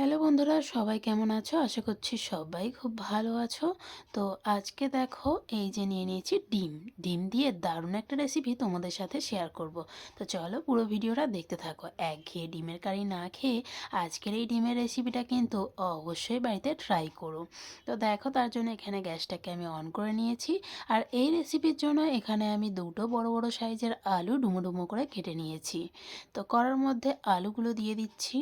Hello বন্ধুরা, সবাই কেমন আছো? আশা করছি সবাই খুব ভালো আছো। তো আজকে দেখো, এই যে নিয়ে নিয়েছি ডিম। ডিম দিয়ে দারুণ একটা রেসিপি তোমাদের সাথে শেয়ার করব। তো চলো পুরো ভিডিওটা দেখতে থাকো। একঘেয়ে ডিমের কারি না খেয়ে আজকের এই ডিমের রেসিপিটা কিন্তু অবশ্যই বাড়িতে ট্রাই করো। তো দেখো, তার জন্য এখানে গ্যাসটাকে আমি অন করে নিয়েছি। আর এই রেসিপির জন্য এখানে আমি দুটো বড় বড় সাইজের আলু ডুমো ডুমো করে কেটে নিয়েছি। তো করার মধ্যে আলুগুলো দিয়ে দিচ্ছি।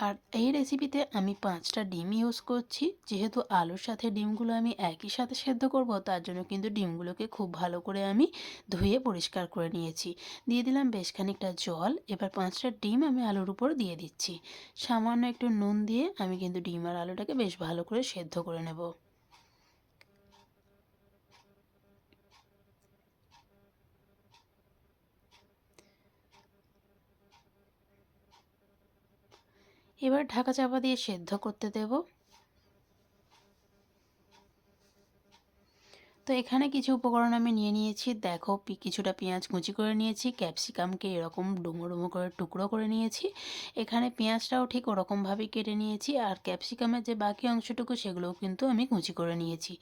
আর এই রেসিপিতে আমি পাঁচটা ডিম ইউজ করছি। যেহেতু আলুর সাথে ডিমগুলো আমি একই সাথে সেদ্ধ করব, তার জন্য কিন্তু ডিমগুলোকে খুব ভালো করে আমি ধুয়ে পরিষ্কার করে নিয়েছি। দিয়ে দিলাম বেশ খানিকটা জল। এবার পাঁচটা ডিম আমি আলুর উপর দিয়ে দিচ্ছি। সামান্য একটু নুন দিয়ে আমি কিন্তু ডিম আর আলুটাকে বেশ ভালো করে সেদ্ধ করে নেব। এবার ঢাকা চাপা দিয়ে সেদ্ধ করতে দেব। তো এখানে কিছু উপকরণ আমি নিয়ে নিয়েছি। দেখো কিছুটা পেঁয়াজ কুচি করে নিয়েছি, ক্যাপসিকামকে এরকম ডুমো ডুমো করে টুকরো করে নিয়েছি। এখানে পেঁয়াজটাও ঠিক ওরকমভাবেই কেটে নিয়েছি আর ক্যাপসিকামের যে বাকি অংশটুকু সেগুলোও কিন্তু আমি কুচি করে নিয়েছি।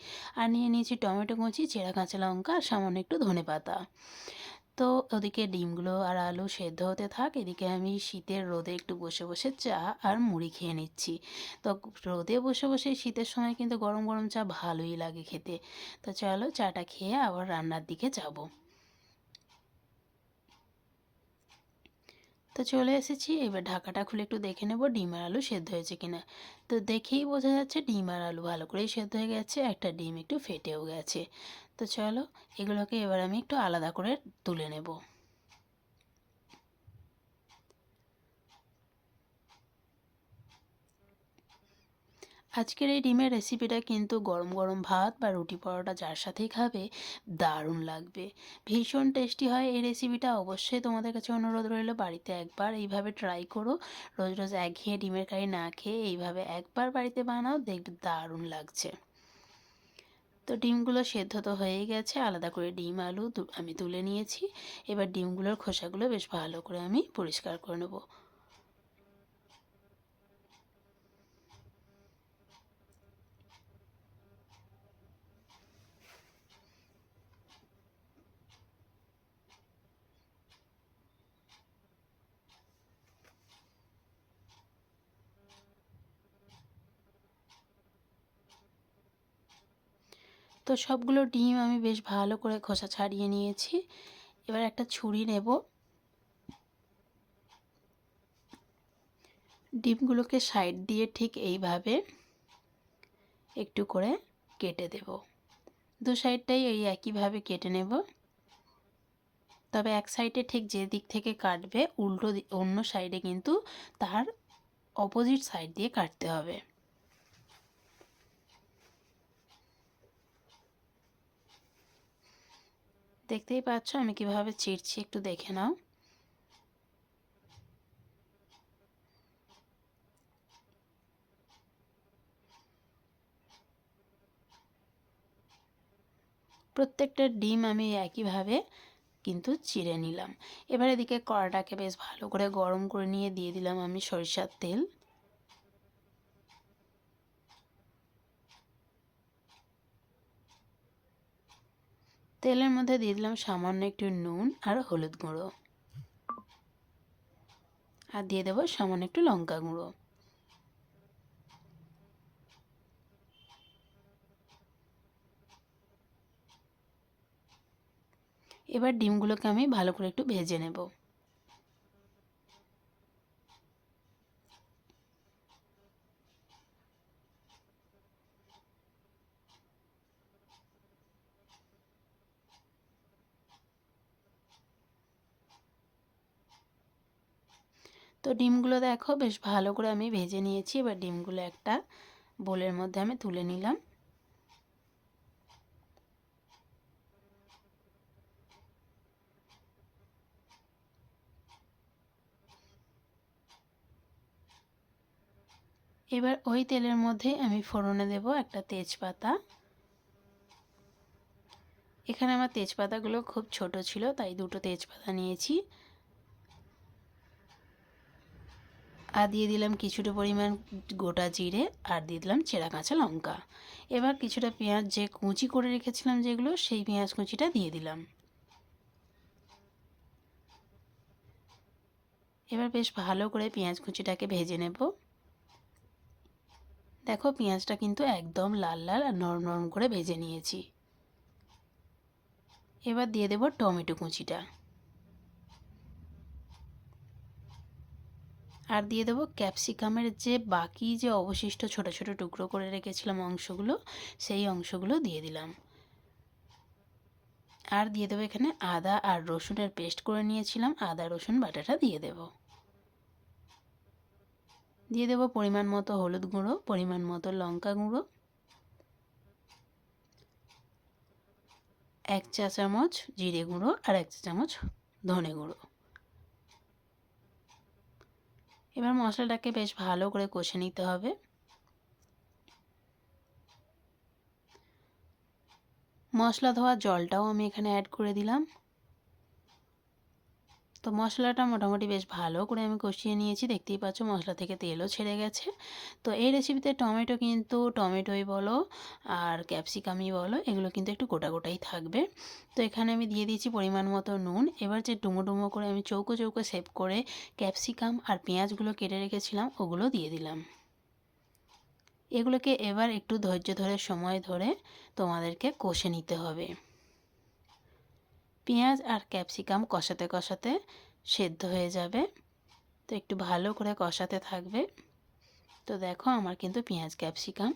আর নিয়ে নিয়েছি টমেটো কুচি, চেরা কাঁচা লঙ্কা আর সামান্য একটু ধনে পাতা তো ওদিকে ডিমগুলো আর আলু সেদ্ধ হতে থাক, এদিকে আমি শীতের রোদে একটু বসে বসে চা আর মুড়ি খেয়ে নিচ্ছি। তো রোদে বসে বসে শীতের সময় কিন্তু গরম গরম চা ভালোই লাগে খেতে। তো চলো চাটা খেয়ে আবার রান্নার দিকে যাব। তো চলে এসেছি, এবার ঢাকাটা খুলে একটু দেখে নেব ডিম আর আলু সেদ্ধ হয়েছে কিনা। তো দেখেই বোঝা যাচ্ছে ডিম আর আলু ভালো করেই সেদ্ধ হয়ে গেছে, একটা ডিম একটু ফেটেও গেছে। তো চলো, এগুলোকে এবার আমি একটু আলাদা করে তুলে নেব। আজকের এই ডিমের রেসিপিটা কিন্তু গরম গরম ভাত বা রুটি পরোটা যার সাথেই খাবে, দারুণ লাগবে। ভীষণ টেস্টি হয় এই রেসিপিটা। অবশ্যই তোমাদের কাছে অনুরোধ রইল, বাড়িতে একবার এইভাবে ট্রাই করো। রোজ রোজ একঘেয়ে ডিমের কারি না খেয়ে এইভাবে একবার বাড়িতে বানাও, দেখবে দারুণ লাগছে। তো ডিমগুলো সেদ্ধ তো হয়ে গেছে, আলাদা করে ডিম, আলু আমি তুলে নিয়েছি। এবার ডিমগুলোর খোসাগুলো বেশ ভালো করে আমি পরিষ্কার করে নেব। তো সবগুলো ডিম আমি বেশ ভালো করে খোসা ছাড়িয়ে নিয়েছি। এবার একটা ছুরি নেব। ডিমগুলোকে সাইড দিয়ে ঠিক এইভাবে একটু করে কেটে দেব। দু সাইডটাই এই একইভাবে কেটে নেব। তবে এক সাইডে ঠিক যে দিক থেকে কাটবে, উল্টো অন্য সাইডে কিন্তু তার অপোজিট সাইড দিয়ে কাটতে হবে। দেখতেই পাচ্ছ, আমি কীভাবে চিরছি একটু দেখে নাও। প্রত্যেকটা ডিম আমি একইভাবে কিন্তু চিড়ে নিলাম। এবার এদিকে কড়াটাকে বেশ ভালো করে গরম করে নিয়ে দিয়ে দিলাম আমি সরিষার তেল। তেলের মধ্যে দিয়ে দিলাম সামান্য একটু নুন আর হলুদ গুঁড়ো। আর দিয়ে দেবো সামান্য একটু লঙ্কা গুঁড়ো। এবার ডিমগুলোকে আমি ভালো করে একটু ভেজে নেব। তো ডিমগুলো দেখো বেশ ভালো করে আমি ভেজে নিয়েছি। এবার ডিমগুলো একটা বোলের মধ্যে আমি তুলে নিলাম। এবার ওই তেলের মধ্যে আমি ফোড়নে দেব একটা তেজপাতা। এখানে আমার তেজপাতাগুলো খুব ছোট ছিল, তাই দুটো তেজপাতা নিয়েছি। আর দিয়ে দিলাম কিছুটা পরিমাণ গোটা জিরে আর দিয়ে দিলাম চেরা কাঁচা লঙ্কা। এবার কিছুটা পেঁয়াজ যে কুচি করে রেখেছিলাম যেগুলো, সেই পেঁয়াজ কুচিটা দিয়ে দিলাম। এবার বেশ ভালো করে পেঁয়াজ কুচিটাকে ভেজে নেব। দেখো পেঁয়াজটা কিন্তু একদম লাল লাল আর নরম নরম করে ভেজে নিয়েছি। এবার দিয়ে দেব টমেটো কুচিটা। আর দিয়ে দেবো ক্যাপসিকামের যে বাকি যে অবশিষ্ট ছোট ছোট টুকরো করে রেখেছিলাম অংশগুলো, সেই অংশগুলো দিয়ে দিলাম। আর দিয়ে দেবো এখানে আদা আর রসুনের পেস্ট করে নিয়েছিলাম, আদা, রসুন, বাটাটা দিয়ে দেব। দিয়ে দেবো পরিমাণ মতো হলুদ গুঁড়ো, পরিমাণ মতো লঙ্কা গুঁড়ো, এক চা চামচ জিরে গুঁড়ো আর এক চা চামচ ধনে গুঁড়ো। এবার মশলাটাকে বেশ ভালো করে কষে নিতে হবে। মশলা ধোয়া জলটাও আমি এখানে অ্যাড করে দিলাম। তো মশলাটা মোটামুটি বেশ ভালো করে আমি কষিয়ে নিয়েছি। দেখতেই পাচ্ছ মশলা থেকে তেলও ছেড়ে গেছে। তো এই রেসিপিতে টমেটো কিন্তু টমেটোই বলো আর ক্যাপসিকামই বলো, এগুলো কিন্তু একটু গোটা গোটাই থাকবে। তো এখানে আমি দিয়ে দিয়েছি পরিমাণ মতো নুন। এবার যে ডুমো ডুমো করে আমি চৌকো চৌকো সেভ করে ক্যাপসিকাম আর পেঁয়াজগুলো কেটে রেখেছিলাম, ওগুলো দিয়ে দিলাম। এগুলোকে এবার একটু ধৈর্য ধরে, সময় ধরে তোমাদেরকে কষে নিতে হবে। পেঁয়াজ আর ক্যাপসিকাম কষাতে কষাতে সেদ্ধ হয়ে যাবে। তো একটু ভালো করে কষাতে থাকবে। তো দেখো আমার কিন্তু পেঁয়াজ, ক্যাপসিকাম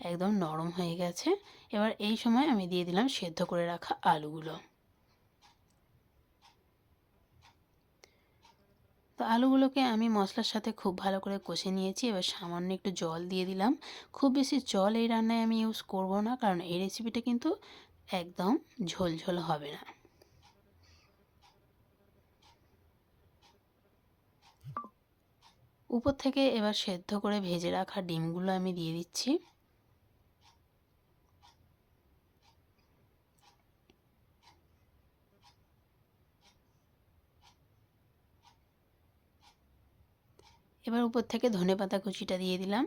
একদম নরম হয়ে গেছে। এবার এই সময় আমি দিয়ে দিলাম সেদ্ধ করে রাখা আলুগুলো। তো আলুগুলোকে আমি মশলার সাথে খুব ভালো করে কষে নিয়েছি। এবার সামান্য একটু জল দিয়ে দিলাম। খুব বেশি জল এই রান্নায় আমি ইউজ করব না, কারণ এই রেসিপিটা কিন্তু একদম ঝোল ঝোল হবে না। উপর থেকে এবার সেদ্ধ করে ভেজে রাখা ডিমগুলো আমি দিয়ে দিচ্ছি। এবার উপর থেকে ধনে পাতা কুচিটা দিয়ে দিলাম।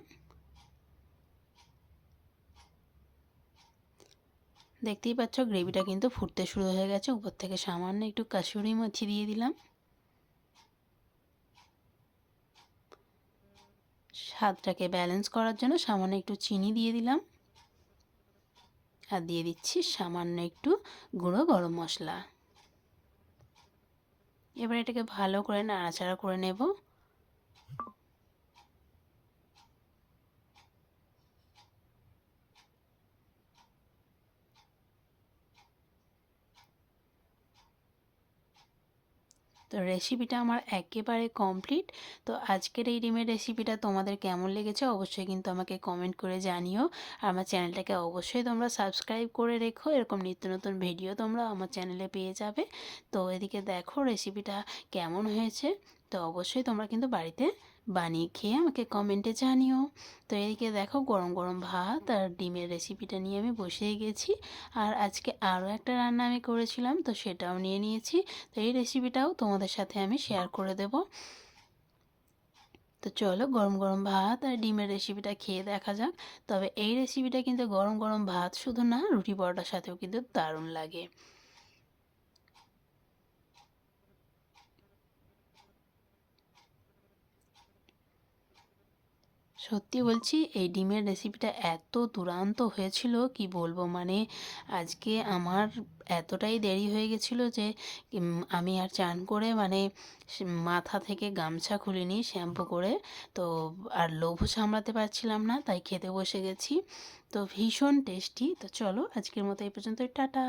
দেখতেই পাচ্ছ, গ্রেভিটা কিন্তু ফুটতে শুরু হয়ে গেছে। উপর থেকে সামান্য একটু কাসুরি মাছি দিয়ে দিলাম। স্বাদটাকে ব্যালেন্স করার জন্য সামান্য একটু চিনি দিয়ে দিলাম। আর দিয়ে দিচ্ছি সামান্য একটু গুঁড়ো গরম মশলা। এবার এটাকে ভালো করে নাড়াচাড়া করে নেব। তো রেসিপিটা আমার একেবারে কমপ্লিট তো আজকের এই ডিমের রেসিপিটা তোমাদের কেমন লেগেছে অবশ্যই কিন্তু আমাকে কমেন্ট করে জানিও। আর আমার চ্যানেলটাকে অবশ্যই তোমরা সাবস্ক্রাইব করে রেখো। এরকম নিত্য নতুন ভিডিও তোমরা আমার চ্যানেলে পেয়ে যাবে। তো এদিকে দেখো রেসিপিটা কেমন হয়েছে। তো অবশ্যই তোমরা কিন্তু বাড়িতে বানিয়ে খেয়ে আমাকে কমেন্টে জানিও। তো এদিকে দেখো গরম গরম ভাত আর ডিমের রেসিপিটা নিয়ে আমি বসেই গেছি। আর আজকে আরও একটা রান্না আমি করেছিলাম, তো সেটাও নিয়ে নিয়েছি। তো এই রেসিপিটাও তোমাদের সাথে আমি শেয়ার করে দেব। তো চলো গরম গরম ভাত আর ডিমের রেসিপিটা খেয়ে দেখা যাক। তবে এই রেসিপিটা কিন্তু গরম গরম ভাত শুধু না, রুটি পরোটার সাথেও কিন্তু দারুণ লাগে। সত্যি বলছি, এই ডিমের রেসিপিটা এত দুরান্ত হয়েছিল, কি বলব? মানে আজকে আমার এতটাই দেরি হয়ে গেছিল যে আমি আর চান করে মানে মাথা থেকে গামছা খুলিনি শ্যাম্পু করে। তো আর লোভ সামলাতে পারছিলাম না, তাই খেতে বসে গেছি। তো ভীষণ টেস্টি। তো চলো, আজকের মতো এই পর্যন্ত টাটা!